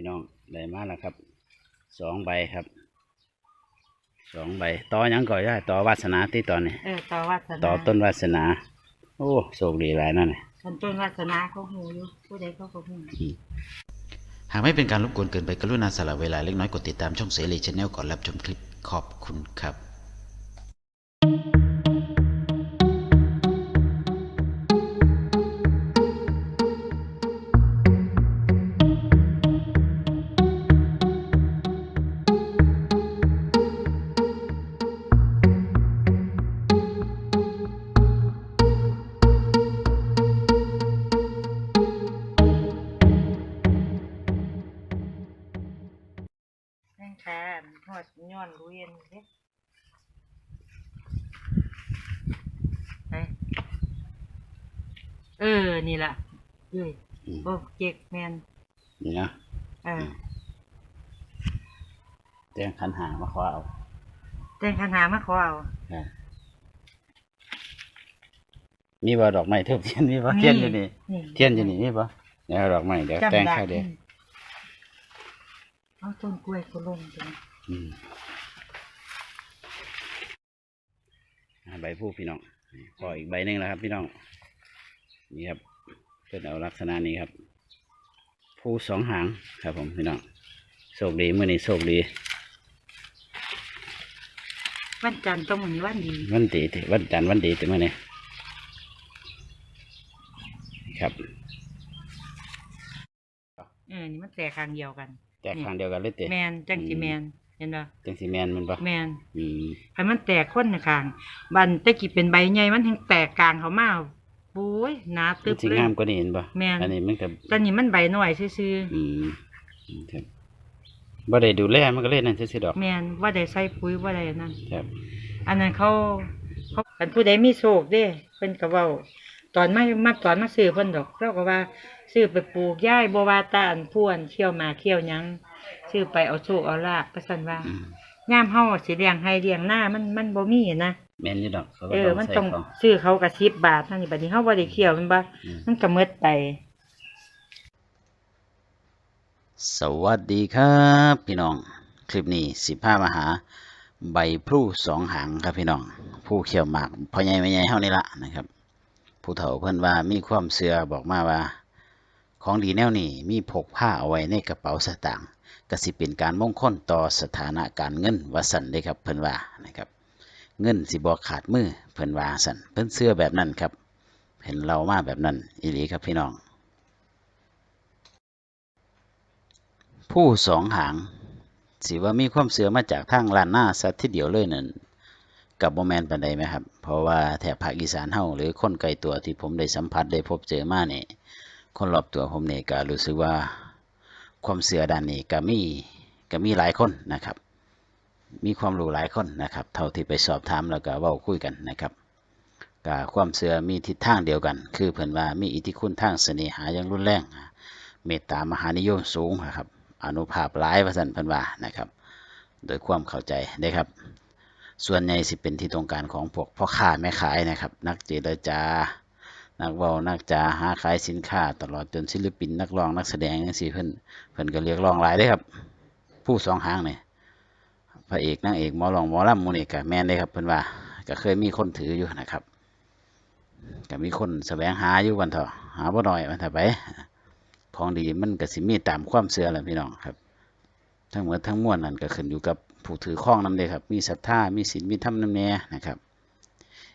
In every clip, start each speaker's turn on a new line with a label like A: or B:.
A: พี่น้องได้มาแล้วครับสองใบครับสองใบต่อหยังก่อนได้ต่อวาสนาที่ตอนนี้
B: เออต่อวาสนา
A: ต่อต้นวาสนา โอ้โชคดีหลายนั่นน่ะ
B: คันต้นวาสนาเขาหูอยู่ผู้ใดเขาก็หู
C: หากไม่เป็นการรบกวนเกินไปกรุณาสละเวลาเล็กน้อยกดติดตามช่องเสรีชแนลก่อนรับชมคลิปขอบคุณครับ
B: ย้อนรู้เย็นเด้ไปเออ นี่ล่ะเอ้ย
A: อืม
B: บ่เจ็กแมน
A: นี่นะ
B: เออ
A: แจ้งขันหามาขอเอา
B: แต่งคาถามาขอเอา
A: ครับมีบ่ดอกไม้เทียนเทียนมีบ่เทียนอยู่นี่
B: นี่
A: เทียนอยู่นี่มีบ่เดี๋ยวเอาดอกไม้เดี๋ยว
B: จำ
A: แต่ง
B: ได้
A: ข้าวเดียว
B: เอาต้นกล้วยก็ลงตรงนี้
A: อืมอ่า ใบผู้พี่น้องนี่พออีกใบหนึ่งแล้วครับ พี่น้อง นี่ครับเพื่อนเอาลักษณะนี้ครับ ผู้สองหางครับผมพี่น้องโชคดีเมื่อนี้โชคดี
B: วันจันทร์ต้องมื้อนี้วันดี
A: วันดีที่วันจันทร์วันดีแต่เมื่อนี้ครับ
B: เออนี่มันแตกข้างเดียวกัน
A: แตกทางเดียวกันเลยเตะ
B: แมนจังสิแมน เห็นบ่
A: จังสีแมนมันปะ
B: แมน
A: อืม
B: คันมันแตกคนนะข้างบันแตะกี้เป็นใบใหญ่มันถึงแตกกลางเขามาปุ้ยหนาตึ
A: มัน
B: บ
A: สี
B: เลย
A: งามกว่านี้เห็นปะ
B: แม่น
A: อันนี้มันก็
B: ตอนนี้มันใบน้อยซื่อ
A: อืมครับบ่ได้ดูแลมันก็เลยนั่นซื่อๆดอก
B: ๆแมนว่าได้ใส่ปุ๋ยว่าได้นั่น
A: ครับ
B: อันนั้นเขาเขาคันผู้ใดมีโชคเด้เพิ่นก็เว้าตอนมามาตอนมาซื้อเพิ่นดอกเราก็ว่าซื้อไปปลูกย้ายบ่ว่าแตาอันพวนเคี่ยวหมากเคี่ยวหยัง ซื้อไปเอาโชคเอาลาบไปซั่นว่า
A: อืม
B: ยามเฮาสิเลี้ยงให้เลี้ยงหน้ามันมันบ่มีนะ
A: แม่นอยู่ดอกเขาก็
B: เออ มัน
A: ใส่
B: ต้อง
A: ของ
B: ซื้อเขากระสิบบาทเท่านี้บัดนี้เขาบ่ได้เคี่ยวมันบ่
A: อืม
B: มันก็หมืดไป
C: สวัสดีครับ พี่น้อง คลิปนี้สิพามาหา ใบพลูสองหางครับพี่น้อง ผู้เขียวหมากพ่อใหญ่แม่ใหญ่เฮานี่ละนะครับ ผู้เฒ่าเพิ่นว่ามีความเชื่อบอกมาว่า ของดีแนวนี้มีพกผ้าเอาไว้ในกระเป๋าสตางค์ก็สิเป็นการมงคลต่อสถานะการเงินว่าสันเด้ครับเพิ่นว่านะครับ เงินสิบ่ขาดมือเพิ่นว่าสันเพิ่นเชื่อแบบนั้นครับ เห็นเรามาแบบนั้นอีหลีครับพี่น้อง ผู้สองหางสิว่ามีความเสือมาจากทางลานหน้าสัตทีเดียวเลยนั่นกับโมแมนปันใดไหมครับ เพราะว่าแถบภาคอีสานเฮาหรือคนไกลตัวที่ผมได้สัมผัสได้พบเจอมาเนี่ย คนรอบตัวผมเนี่ยก็รู้สึกว่าความเสื่อด้านนี้ก็มีก็มีหลายคนนะครับ มีความรู้หลายคนนะครับ เท่าที่ไปสอบถามแล้วก็ว้าคุยกันนะครับก็ความเสื่อมีทิศทางเดียวกัน คือเพิ่นว่ามีอิทธิคุณทางเสน่หาอย่างรุนแรง เมตตามหานิยมสูงนะครับ อนุภาพหลายว่าสันเพันว่านะครับ โดยความเข้าใจนะครับ ส่วนใหญ่สิเป็นที่ต้องการของพวกพ่อค้าแม่ขายนะครับ นักเจรจา นักเวานักจาหาขายสินค้า ตลอดจนศิลปินนักร้องนักแสดงจังซี่เพิ่นเพิ่นก็เรียกร้องหลายเด้ครับ ผู้สองหางเนี่ยพระเอกนางเอกหมอรองหมอลำมูนี่ก็แมนเลยครับเพิ่นว่าก็เคยมีคนถืออยู่นะครับก็มีคนแสวงหาอยู่วันเถอะหาบ่น้อยวันเถอะไปของดีมันก็สิมีตามความเชื่อแหละพี่น้องครับ ทั้งหมดทั้งมวลนั่นก็ขึ้นอยู่กับผู้ถือข้องนำเลยครับ มีศรัทธามีศีลมีธรรมนำแน่นะครับ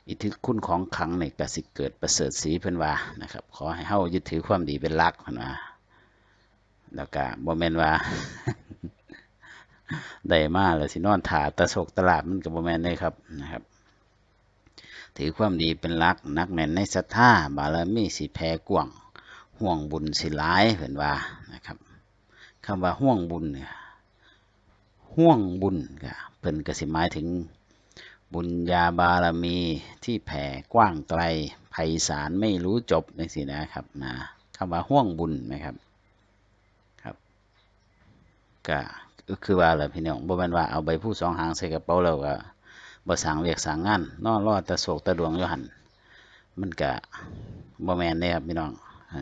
C: อิทธิคุณของขังในกสิเกิดประเสริฐสีเพิ่นว่านะครับ ขอให้เฮายึดถือความดีเป็นหลักเพิ่นว่าแล้วก็บ่แม่นว่าได้มาแล้วสินอนถาตะโศกตลาดมันก็บ่แม่นเลยครับนะครับ ถือความดีเป็นหลักนักแน่นในศรัทธาบารมีสิแผ่กว้างห่วงบุญสิหลายเห็นว่านะครับคำว่าห่วงบุญเนี่ยห่วงบุญก็เพิ่นก็สิหมายถึง บุญญาบารมีที่แผ่กว้างไกลไพศาลไม่รู้จบนี่สินะครับนะคำว่าห่วงบุญนะครับครับก็คือว่าแหละพี่น้องบ่แม่นว่าเอาใบผู้สองหางใส่กระเป๋าแล้วก็บ่สั่งเรียกสั่งงานนอนรอแตะโศกตะดวงอยู่หันมันก็บ่แม่นเด้ครับพี่น้องอ่า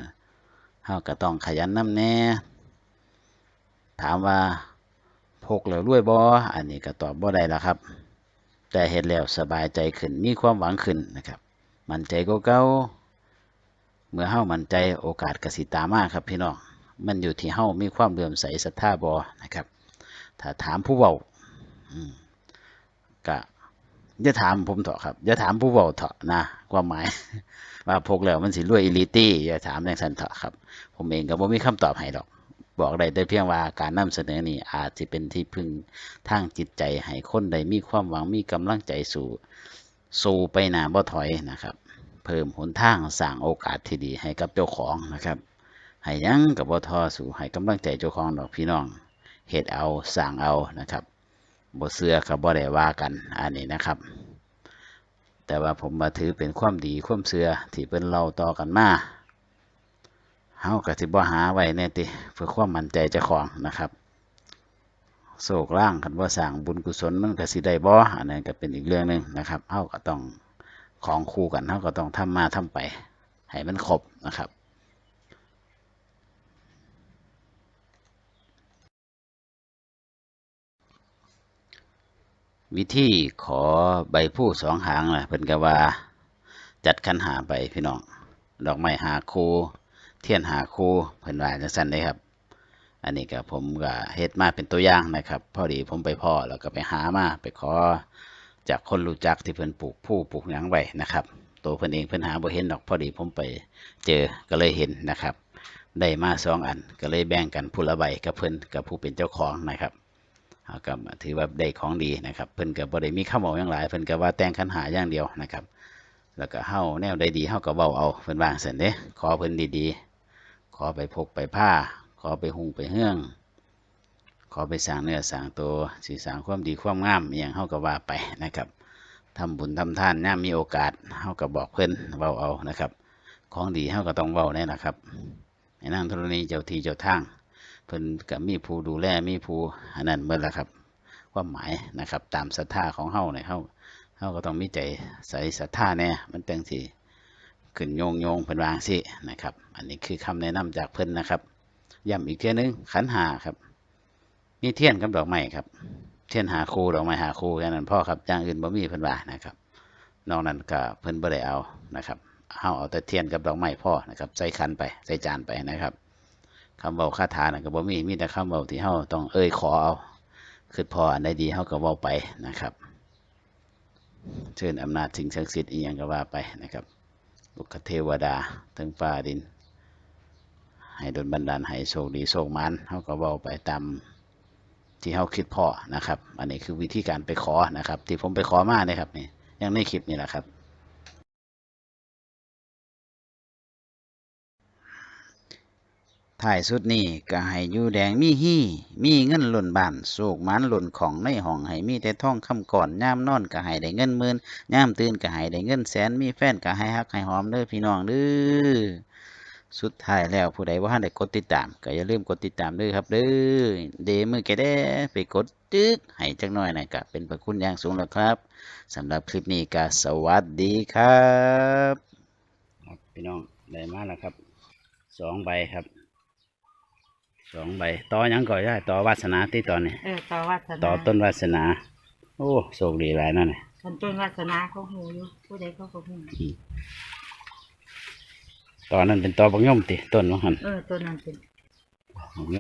C: เฮาก็ต้องขยันนำแน่ถามว่าพกแล้วรวยบ่อันนี้ก็ตอบบ่ได้ละครับ แต่เฮ็ดแล้วสบายใจขึ้น มีความหวังขึ้นนะครับ มั่นใจกว่าเก่าเมื่อเฮามั่นใจโอกาสกสิตามมาครับพี่น้องมันอยู่ที่เฮามีความเลื่อมใสศรัทธาบ่นะครับ ถ้าถามผู้เว้าก็อย่าถามผมเถอะครับอย่าถามผู้เว้าเถอะนะความหมาย ว่าพกแล้วมันสิรวยอีหลีตี้อย่าถามจังซั่นเถอะครับ ผมเองก็บ่มีคำตอบให้ดอก บอกได้แต่เพียงว่าการนำเสนอนี้อาจจะเป็นที่พึ่งทางจิตใจให้คนได้มีความหวังมีกำลังใจสู่สู่ไปหนาบ่ถอยนะครับ เพิ่มหนทางสร้างโอกาสที่ดีให้กับเจ้าของนะครับให้ยังกับบ่ท้อสู่ให้กำลังใจเจ้าของดอกพี่น้องเฮ็ดเอาสร้างเอานะครับบ่เชื่อก็บ่ได้ว่ากันอันนี้นะครับ แต่ว่าผมมาถือเป็นความดีความเชื่อที่เพิ่นเล่าต่อกันมา เฮาก็สิบ่หาไว้แน่ติเพื่อความมั่นใจเจ้าของนะครับโศกล่างคันว่าสร้างบุญกุศลมันก็สิได้บ่อันนั้นก็เป็นอีกเรื่องหนึ่งนะครับเฮาก็ต้องของคู่กันเฮาก็ต้องทำมาทำไปให้มันครบนะครับวิธีขอใบผู้สองหางล่ะเพิ่นก็ว่า จัดคันหาไปพี่น้อง ดอกไม้หาคู เทียนหาคูเพิ่นว่าจังซั่นเด้ครับ อันนี้ก็ผมก็เฮ็ดมาเป็นตัวอย่างนะครับ พอดีผมไปพ่อแล้วก็ไปหามาไปขอจากคนรู้จักที่เพิ่นปลูกผู้ปลูกหยังไว้นะครับ ตัวเพิ่นเองเพิ่นหาบ่เห็นดอกพอดีผมไปเจอก็เลยเห็นนะครับ ได้มาสองอันก็เลยแบ่งกันผู้ละใบกับเพิ่นกับผู้เป็นเจ้าของนะครับเอาก็ถือว่าได้ของดีนะครับ เพิ่นก็บ่ได้มีคำเว้าหยังหลาย เพิ่นก็ว่าแต่งคันหาอย่างเดียวนะครับ แล้วก็เฮาแนวใดดีเฮาก็เว้าเอาเพิ่นวาจั่งซั่นเด้ขอเพิ่นดีๆ อไปพกไปผ้า ขอไปหุงไปเฮืองขอไปสร้างเนื้อสร้างตัวสิสร้างความดีความงามอย่างเฮาก็ว่าไปนะครับทำบุญทำทานย่ามมีโอกาสเฮาก็บอกเพิ่นเว้าเอานะครับ ของดีเฮาก็ต้องเว้าแน่นะครับในนางธรณีเจ้าที่เจ้าทางเพิ่นก็มีผู้ดูแลมีผู้อันนั้นเบิดละครับ ความหมายนะครับ ตามศรัทธาของเฮาเนี่ยเฮาเฮาก็ต้องมีใจใส่ศรัทธาแน่มันจังสิ ขึ้นโยงโยงเพิ่นวางสินะครับ อันนี้คือคำแนะนำจากเพิ่นนะครับย้ำอีกเทียนึงขันหาครับ มีเทียนกับดอกไม้ครับ เทียนหาครูดอกไม้หาครูแค่นั้นพ่อครับอย่างอื่นบ่มีเพิ่นว่านะครับนอกนั้นก็เพิ่นบ่ได้เอานะครับเฮาเอาแต่เทียนกับดอกไม้พ่อนะครับใส่ขันไปใส่จานไปนะครับคำเว้าคาถานั่นก็บ่มีมีแต่คำเว้าที่เฮาต้องเอ่ยขอเอาคือพออันใดดีเฮาก็เว้าไปนะครับ เชิญอำนาจสิ่งศักดิ์สิทธิ์อีหยังก็ว่าไปนะครับ ลูกคเทวดาทั้งป่าดิน ให้ดลบันดาลให้โชคดีโชคมันเขาก็เว้าไปตามที่เขาคิดพ่อนะครับ อันนี้คือวิธีการไปขอนะครับ ที่ผมไปขอมาเนี่ยครับนี่ยังในคลิปนี่แหละครับ ถ่ายสุดนี้ก็ให้อยู่แดงมีฮี่มีเงินหล่นบ้านโศกมันหล่นของในห้องให้มีแต่ท่องคำก่อนย่ามนอนก็ให้ได้เงินหมื่นย่ามตื่นก็ให้ได้เงินแสนมีแฟนก็ให้ฮักให้หอมเด้อพี่น้องเด้อสุดท้ายแล้วผู้ใดว่าได้กดติดตาม ก็อย่าลืมกดติดตามด้วยครับเด้อเดมือแกได้ไปกดตึกให้จักหน่อยนะก็เป็นพระคุณอย่างสูงแล้วครับสำหรับคลิปนี้ก็สวัสดี
A: ครับพี่น้องได้มาแล้วครับสองใบครับ สองใบต่อหยังก่อนได้ต่อวาสนาที่ตอนนี้
B: เออต่อวาสนา
A: ต่อต้นวาสนา โอ้โชคดีหลายนั่นนี่
B: ต้นต้นวาสนาเขาหูอยู่ผู้ใดเขาก็หู
A: ตอนนั้นเป็นตอบักย่อมติต้นว่าหัน
B: เออต้นนั้นเป็น
A: บักย่อม